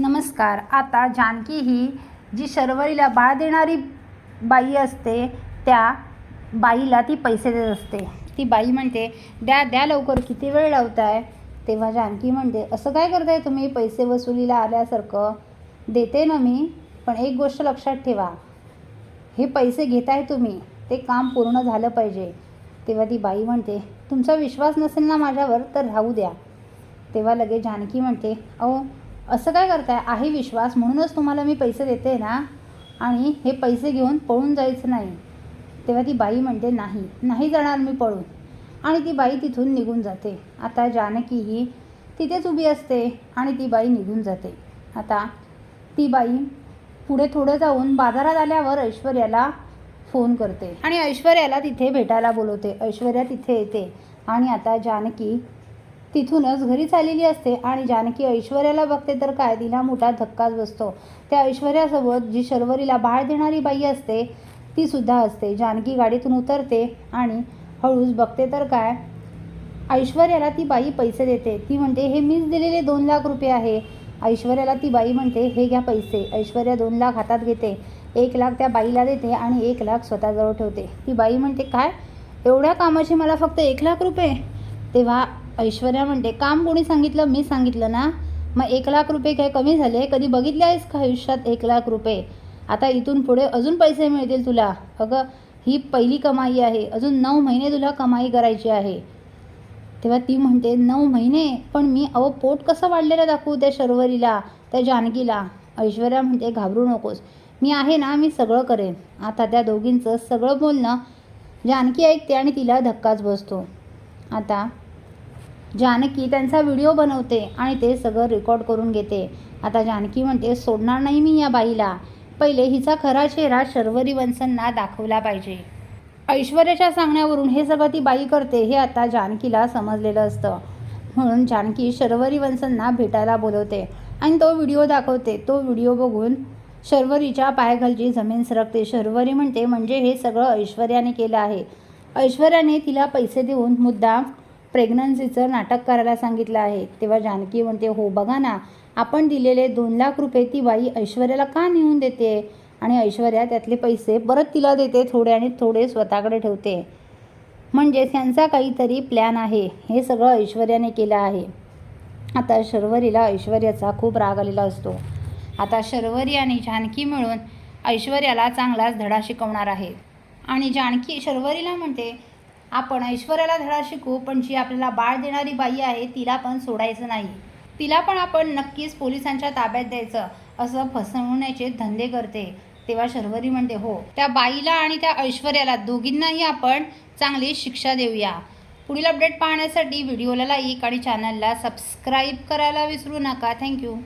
नमस्कार. आता जानकी ही जी शर्वरीला बाळ देणारी बाई असते त्या बाईला ती पैसे देत असते. ती बाई म्हणते द्या द्या लवकर किती वेळ लावताय? तेव्हा जानकी म्हणते असं काय करताय तुम्ही? पैसे वसुलीला आल्यासारखं. देते ना मी पण एक गोष्ट लक्षात ठेवा. हे पैसे घेताय तुम्ही ते काम पूर्ण झालं पाहिजे. तेव्हा ती बाई म्हणते तुमचा विश्वास नसेल ना माझ्यावर तर राहू द्या. तेव्हा लगेच जानकी म्हणते अहो असं काय करताय? आहे विश्वास. म्हणूनच तुम्हाला मी पैसे देते ना. आणि हे पैसे घेऊन पळून जायचं नाही. तेव्हा ती बाई म्हणते नाही नाही जाणार मी पळून. आणि ती बाई तिथून निघून जाते. आता जानकी ही तिथेच उभी असते आणि ती बाई निघून जाते. आता ती बाई पुढे थोडं जाऊन बाजारात आल्यावर ऐश्वर्याला फोन करते. आणि ऐश्वर्याला तिथे भेटायला बोलवते. ऐश्वर्या तिथे येते. आणि आता जानकी तिथूनच घरी चाललेली असते आणि जानकी ऐश्वर्याला बघते तर काय तिला मोठा धक्काच बसतो. त्या ऐश्वर्यासोबत जी शर्वरीला बाळ देणारी बाई असते ती सुद्धा असते. जानकी गाडीतून उतरते आणि हळूच बघते तर काय ऐश्वर्याला ती बाई पैसे देते. ती म्हणते हे मीच दिलेले दोन लाख रुपये आहे. ऐश्वर्याला ती बाई म्हणते हे घ्या पैसे. ऐश्वर्या दोन लाख हातात घेते एक लाख त्या बाईला देते आणि एक लाख स्वतःजवळ ठेवते. ती बाई म्हणते काय? एवढ्या कामाचे मला फक्त एक लाख रुपये? तेव्हा ऐश्वर्या म्हणते काम कोणी सांगितलं? मी सांगितलं ना. मग एक लाख रुपये काय कमी झाले? कधी बघितले आहेस का आयुष्यात एक लाख रुपये? आता इथून पुढे अजून पैसे मिळतील तुला. अगं ही पहिली कमाई आहे. अजून नऊ महिने तुला कमाई करायची आहे. तेव्हा ती म्हणते नऊ महिने? पण मी अहो पोट कसं वाढलेलं दाखवू त्या शर्वरीला त्या जानकीला? ऐश्वर्या म्हणते घाबरू नकोस. मी आहे ना मी सगळं करेन. आता त्या दोघींचं सगळं बोलणं जानकी ऐकते आणि तिला धक्काच बसतो. आता. जानकी त्यांचा व्हिडिओ बनवते आणि ते सगळं रेकॉर्ड करून घेते. आता जानकी म्हणते सोडणार नाही मी या बाईला. पहिले हिचा खरा चेहरा शर्वरी वंसांना दाखवला पाहिजे. ऐश्वर्याच्या सांगण्यावरून हे सगळं ती बाई करते हे आता जानकीला समजलेलं असतं. म्हणून जानकी शर्वरी वंसांना भेटायला बोलवते आणि तो व्हिडिओ दाखवते. तो व्हिडिओ बघून शर्वरीच्या पायाखालची जमीन सरकते. शर्वरी म्हणते म्हणजे हे सगळं ऐश्वर्याने केलं आहे. ऐश्वर्याने तिला पैसे देऊन मुद्दा प्रेग्नन्सीचं नाटक करायला सांगितलं आहे. तेव्हा जानकी म्हणते हो बघा ना आपण दिलेले दोन लाख रुपये ती बाई ऐश्वर्याला का नेऊन देते? आणि ऐश्वर्या त्यातले पैसे परत तिला देते थोडे आणि थोडे स्वतःकडे ठेवते. म्हणजेच यांचा काहीतरी प्लॅन आहे. हे सगळं ऐश्वर्याने केलं आहे. आता शर्वरीला ऐश्वर्याचा खूप राग आलेला असतो. आता शर्वरी आणि जानकी मिळून ऐश्वर्याला चांगलाच धडा शिकवणार आहे. आणि जानकी शर्वरीला म्हणते आपण ऐश्वर्याला धडा शिकू पण जी आपल्याला बाळ देणारी बाई आहे तिला पण सोडायचं नाही. तिला पण आपण नक्कीच पोलिसांच्या ताब्यात द्यायचं असं फसवण्याचे धंदे करते. तेव्हा शर्वरी म्हणते हो त्या बाईला आणि त्या ऐश्वर्याला दोघींनाही आपण चांगली शिक्षा देऊया. पुढील अपडेट पाहण्यासाठी व्हिडिओला लाईक आणि चॅनलला सबस्क्राईब करायला विसरू नका. थँक्यू.